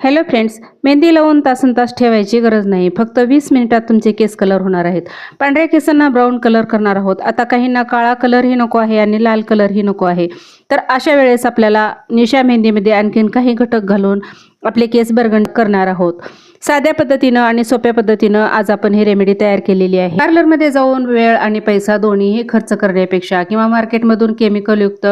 Hello friends mehndi लावून तासन तास ठेवायची गरज नाही. फक्त वीस मिनिटात तुमचे केस कलर होणार आहेत. पांढऱ्या केसांना ब्राऊन कलर करणार आहोत. आता काहींना काळा कलरही नको आहे आणि लाल कलरही नको आहे. तर अशा वेळेस आपल्याला निशा मेहंदीमध्ये आणखीन काही घटक घालून आपले केस बरगण करणार आहोत. साध्या पद्धतीनं आणि सोप्या पद्धतीनं आज आपण ही रेमेडी तयार केलेली आहे. पार्लरमध्ये जाऊन वेळ आणि पैसा दोन्हीही खर्च करण्यापेक्षा किंवा मार्केटमधून केमिकलयुक्त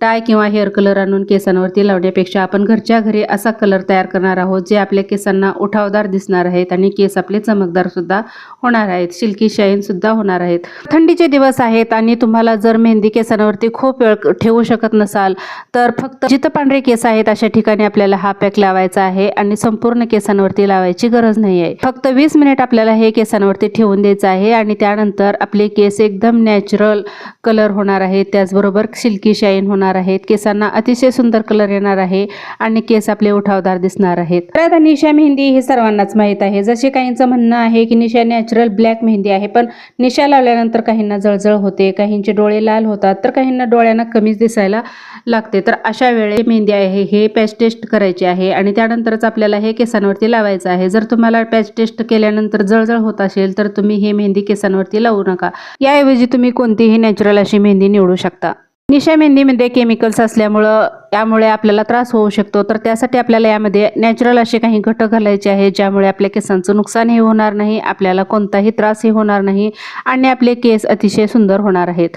टाय किंवा हेअर कलर आणून केसांवरती लावण्यापेक्षा आपण घरच्या घरी असा कलर तयार करणार आहोत जे आपल्या केसांना उठावदार दिसणार आहेत आणि केस आपले चमकदार सुद्धा होणार आहेत. सिल्की शाईन सुद्धा होणार आहेत. थंडीचे दिवस आहेत आणि तुम्हाला जर मेहंदी केसांवरती खूप वेळ ठेवू शकत नसाल तर फक्त जिथं पांढरे केस आहेत अशा ठिकाणी आपल्याला हा पॅक लावायचा आहे आणि संपूर्ण केसांवरती लावायची गरज नाही आहे फक्त वीस मिनिट आपल्याला हे केसांवरती ठेवून द्यायचं आहे आणि त्यानंतर आपले केस एकदम नॅचरल कलर होणार आहेत. त्याचबरोबर सिल्की शाईन होणार आहेत. केसांना अतिशय सुंदर कलर येणार आहे आणि केस आपले उठावदार दिसणार आहेत. तर आता निशा मेहंदी हे सर्वांनाच माहीत आहे. जसे काहींचं म्हणणं आहे की निशा नॅचरल ब्लॅक मेहंदी आहे पण निशा लावल्यानंतर काहींना जळजळ होते काहींचे डोळे लाल होतात तर काहींना डोळ्यांना कमीच दिसायला लागते. तर अशा वेळे मेहंदी आहे हे पॅच टेस्ट करायची आहे आणि त्यानंतरच आपल्याला हे केसांवरती लावायचं आहे. जर तुम्हाला पॅच टेस्ट केल्यानंतर जळजळ होत असेल तर तुम्ही हे मेहंदी केसांवरती लावू नका. याऐवजी तुम्ही कोणतीही नॅचरल अशी मेहंदी निवडू शकता. निशा मेहंदीमध्ये केमिकल्स असल्यामुळं यामुळे आपल्याला त्रास होऊ शकतो. तर त्यासाठी आपल्याला यामध्ये नॅचरल असे काही घटक घालायचे आहेत ज्यामुळे आपल्या केसांचं नुकसानही होणार नाही आपल्याला कोणताही त्रासही होणार नाही आणि आपले केस अतिशय सुंदर होणार आहेत.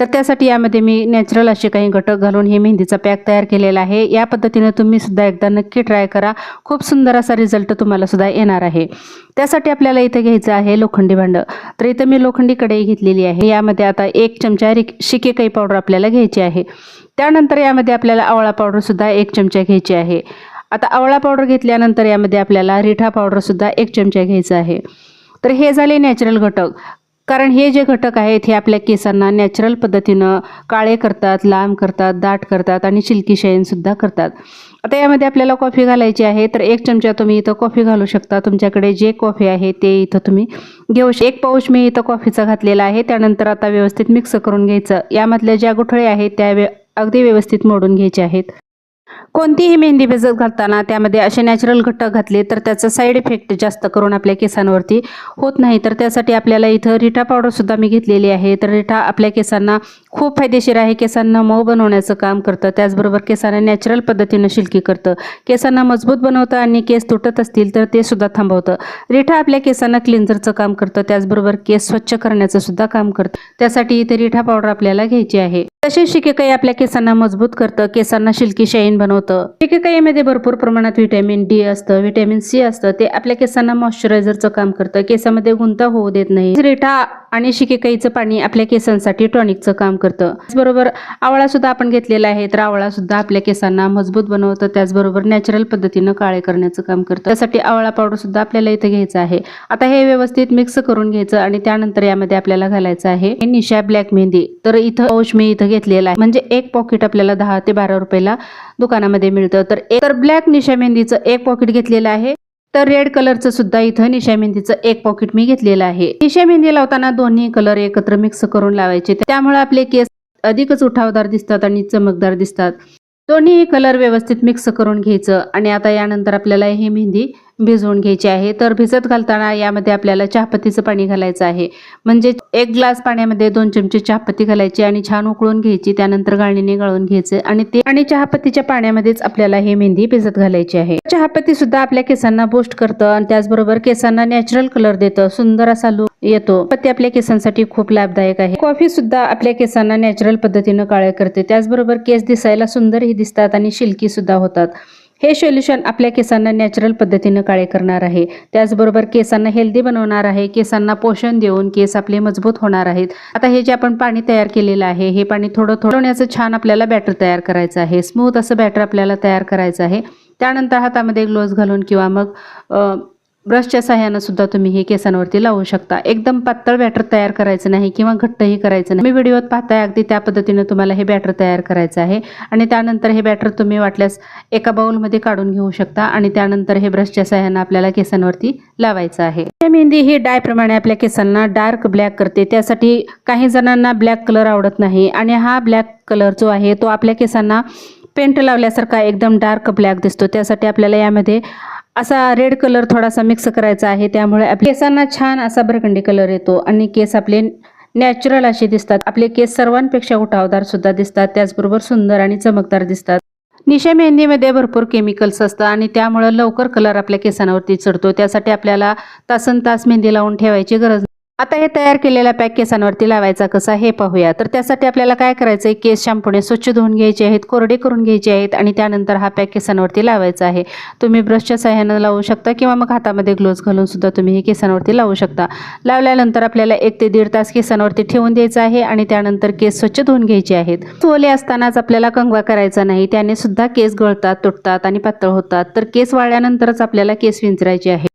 तर त्यासाठी यामध्ये मी नॅचरल असे काही घटक घालून हे मेहंदीचा पॅक तयार केलेला आहे. या पद्धतीने तुम्ही सुद्धा एकदा नक्की ट्राय करा. खूप सुंदर असा रिझल्ट तुम्हाला सुद्धा येणार आहे. त्यासाठी आपल्याला इथे घ्यायचं आहे लोखंडी भांडं. तर इथं मी लोखंडी कढई घेतलेली आहे. यामध्ये आता एक चमचा रिक शिकेकाई पावडर आपल्याला घ्यायची आहे. त्यानंतर यामध्ये आपल्याला आवळा पावडरसुद्धा एक चमचा घ्यायची आहे. आता आवळा पावडर घेतल्यानंतर यामध्ये आपल्याला रिठा पावडरसुद्धा एक चमचा घ्यायचा आहे. तर हे झाले नॅचरल घटक. कारण हे जे घटक आहेत हे आपल्या केसांना नॅचरल पद्धतीनं काळे करतात लांब करतात दाट करतात आणि शिल्की शाईनसुद्धा करतात. आता यामध्ये आपल्याला कॉफी घालायची आहे तर एक चमचा तुम्ही इथं कॉफी घालू शकता. तुमच्याकडे जे कॉफी आहे ते इथं तुम्ही घेऊ शक एक पाऊच मी इथं कॉफीचा घातलेला आहे. त्यानंतर आता व्यवस्थित मिक्स करून घ्यायचं. यामधल्या ज्या गुठळ्या आहेत त्या अगदी व्यवस्थित मोडून घ्यायचे आहेत. कोणतीही मेहंदी भिजत घालताना त्यामध्ये असे नॅचरल घटक घातले तर त्याचा साईड इफेक्ट जास्त करून आपल्या केसांवरती होत नाही. तर त्यासाठी आपल्याला इथं रिठा पावडरसुद्धा मी घेतलेली आहे. तर रिठा आपल्या केसांना खूप फायदेशीर आहे. केसांना मऊ बनवण्याचं काम करतं. त्याचबरोबर केसांना नॅचरल पद्धतीनं शिल्की करतं. केसांना मजबूत बनवतं आणि केस तुटत असतील तर ते सुद्धा थांबवतं. रिठा आपल्या केसांना क्लिन्झरचं काम करतं. त्याचबरोबर केस स्वच्छ करण्याचं सुद्धा काम करतं. त्यासाठी इथे रिठा पावडर आपल्याला घ्यायची आहे. तसेच शिकेकाई आपल्या केसांना मजबूत करतं. केसांना शिल्की शाईन बनवतं. शिकेकाईमध्ये भरपूर प्रमाणात व्हिटॅमिन डी असतं. व्हिटॅमिन सी असतं. ते आपल्या केसांना मॉइश्चरायझरचं काम करतं. केसामध्ये गुंता होऊ देत नाही. रिठा आणि शिकेकाईचं पाणी आपल्या केसांसाठी टॉनिकचं काम करतं. त्याचबरोबर आवळा सुद्धा आपण घेतलेला आहे तर आवळा सुद्धा आपल्या केसांना मजबूत बनवतं. त्याचबरोबर नॅचरल पद्धतीनं काळे करण्याचं काम करतं. त्यासाठी आवळा पावडर सुद्धा आपल्याला इथे घ्यायचं आहे. आता हे व्यवस्थित मिक्स करून घ्यायचं आणि त्यानंतर यामध्ये आपल्याला घालायचं आहे निशा ब्लॅक मेहंदी. तर इथं औष मी इथं घेतलेला आहे. म्हणजे एक पॉकेट आपल्याला दहा ते बारा रुपयाला दुकानामध्ये मिळतं. तर एक तर ब्लॅक निशा मेहंदीचं एक पॉकेट घेतलेलं आहे. तर रेड कलरचं सुद्धा इथं निशा मेहंदीचं एक पॉकेट मी घेतलेलं आहे. निशा मेहंदी लावताना दोन्ही कलर एकत्र मिक्स करून लावायचे. त्यामुळे आपले केस अधिकच उठावदार दिसतात आणि चमकदार दिसतात. दोन्ही कलर व्यवस्थित मिक्स करून घ्यायचं. आणि आता यानंतर आपल्याला ही मेहंदी भिजवून घ्यायची आहे. तर भिजत घालताना यामध्ये आपल्याला चहापत्तीचं पाणी घालायचं आहे. म्हणजे एक ग्लास पाण्यामध्ये दोन चमचे चहापत्ती घालायची आणि छान उकळून घ्यायची. त्यानंतर गाळणीने गाळून घ्यायचं आणि ते आणि चहापत्तीच्या पाण्यामध्येच आपल्याला ही मेहंदी भिजत घालायची आहे. चहापत्ती सुद्धा आपल्या केसांना बूस्ट करतं आणि त्याचबरोबर केसांना नॅचरल कलर देतं. सुंदर असा लुक येतो. पत्ती आपल्या केसांसाठी खूप लाभदायक आहे. कॉफी सुद्धा आपल्या केसांना नॅचरल पद्धतीनं काळे करते. त्याचबरोबर केस दिसायला सुंदरही दिसतात आणि शिल्की सुद्धा होतात. हे सोल्युशन आपल्या केसांना नॅचरल पद्धतीनं काळे करणार आहे. त्याचबरोबर केसांना हेल्दी बनवणार आहे. केसांना पोषण देऊन केस आपले मजबूत होणार आहेत. आता हे जे आपण पाणी तयार केलेलं आहे हे पाणी थोडं थोडवण्याचं छान आपल्याला बॅटर तयार करायचं आहे. स्मूथ असं बॅटर आपल्याला तयार करायचं आहे. त्यानंतर हातामध्ये ग्लोव्ज घालून किंवा मग ब्रशच्या सहाय्यानं सुद्धा तुम्ही हे केसांवरती लावू शकता. एकदम पातळ बॅटर तयार करायचं नाही किंवा घट्टही करायचं नाही. मी व्हिडिओत पाहताय अगदी त्या पद्धतीनं तुम्हाला हे बॅटर तयार करायचं आहे. आणि त्यानंतर हे बॅटर तुम्ही वाटल्यास एका बाउलमध्ये काढून घेऊ शकता आणि त्यानंतर हे ब्रशच्या सहाय्यानं आपल्याला केसांवरती लावायचं आहे. मेहंदी ही डायप्रमाणे आपल्या केसांना डार्क ब्लॅक करते. त्यासाठी काही जणांना ब्लॅक कलर आवडत नाही आणि हा ब्लॅक कलर जो आहे तो आपल्या केसांना पेंट लावल्यासारखा एकदम डार्क ब्लॅक दिसतो. त्यासाठी आपल्याला यामध्ये असा रेड कलर थोडासा मिक्स करायचा आहे. त्यामुळे आपल्या केसांना छान असा भरकंडी कलर येतो आणि केस आपले नॅचरल असे दिसतात. आपले केस सर्वांपेक्षा उठावदार सुद्धा दिसतात. त्याचबरोबर सुंदर आणि चमकदार दिसतात. निशा मेहंदीमध्ये भरपूर केमिकल्स असतात आणि त्यामुळं लवकर कलर आपल्या केसांवरती चढतो. त्यासाठी आपल्याला तासन तास मेहंदी लावून ठेवायची गरज नाही. आता हे तयार केलेला पॅक केसांवरती लावायचा कसा हे पाहूया. तर त्यासाठी आपल्याला काय करायचं आहे? केस शॅम्पूने स्वच्छ धुवून घ्यायचे आहेत कोरडे करून घ्यायचे आहेत आणि त्यानंतर हा पॅक केसांवरती लावायचा आहे. तुम्ही ब्रशच्या सहाय्यानं लावू शकता किंवा मग हातामध्ये ग्लोव्ज घालून सुद्धा तुम्ही हे केसांवरती लावू शकता. लावल्यानंतर आपल्याला एक ते दीड तास केसांवरती ठेवून द्यायचं आहे आणि त्यानंतर केस स्वच्छ धुवून घ्यायचे आहेत. ओले असतानाच आपल्याला कंगवा करायचा नाही त्याने सुद्धा केस गळतात तुटतात आणि पातळ होतात. तर केस वाळल्यानंतरच आपल्याला केस विंचरायचे आहे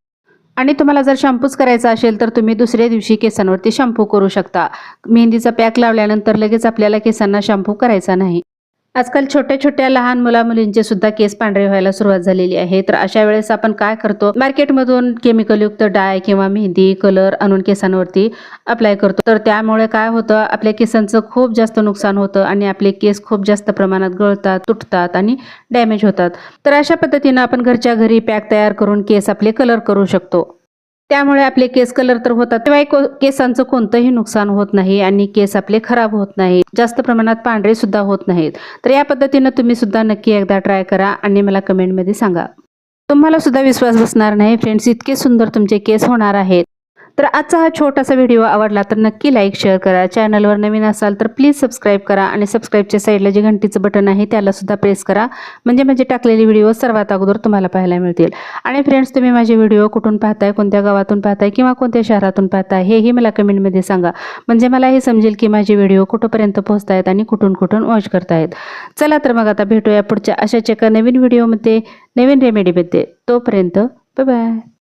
आणि तुम्हाला जर शॅम्पूच करायचा असेल तर तुम्ही दुसऱ्या दिवशी केसांवरती शॅम्पू करू शकता. मेहंदीचा पॅक लावल्यानंतर लगेच आपल्याला केसांना शॅम्पू करायचा नाही. आजकाल छोट्या छोट्या लहान मुला मुलींचे सुद्धा केस पांढरे व्हायला सुरुवात झालेली आहे. तर अशा वेळेस आपण काय करतो? मार्केटमधून केमिकलयुक्त डाय किंवा मेहंदी कलर आणून केसांवरती अप्लाय करतो. तर त्यामुळे काय होतं? आपल्या केसांचं खूप जास्त नुकसान होतं आणि आपले केस खूप जास्त प्रमाणात गळतात तुटतात आणि डॅमेज होतात. तर अशा पद्धतीनं आपण घरच्या घरी पॅक तयार करून केस आपले कलर करू शकतो. त्यामुळे आपले केस कलर तर होतात. तेव्हा केसांचं कोणतंही नुकसान होत नाही आणि केस आपले खराब होत नाही जास्त प्रमाणात पांढरे सुद्धा होत नाहीत. तर या पद्धतीनं तुम्ही सुद्धा नक्की एकदा ट्राय करा आणि मला कमेंटमध्ये सांगा. तुम्हाला सुद्धा विश्वास बसणार नाही. फ्रेंड्स इतके सुंदर तुमचे केस होणार आहेत. तर आजचा हा छोटासा व्हिडिओ आवडला तर नक्की लाईक शेअर करा. चॅनलवर नवीन असाल तर प्लीज सबस्क्राईब करा आणि सबस्क्राईबच्या साईडला जे घंटीचं बटन आहे त्यालासुद्धा प्रेस करा. म्हणजे म्हणजे टाकलेले व्हिडिओ सर्वात अगोदर तुम्हाला पाहायला मिळतील. आणि फ्रेंड्स तुम्ही माझे व्हिडिओ कुठून पाहताय कोणत्या गावातून पाहताय किंवा कोणत्या शहरातून पाहताय हेही मला कमेंटमध्ये सांगा. म्हणजे मला हे समजेल की माझे व्हिडिओ कुठंपर्यंत पोहोचतायत आणि कुठून कुठून वॉच करतायत. चला तर मग आता भेटूया पुढच्या अशाच एका नवीन व्हिडिओमध्ये नवीन रेमेडीमध्ये तोपर्यंत बाय बाय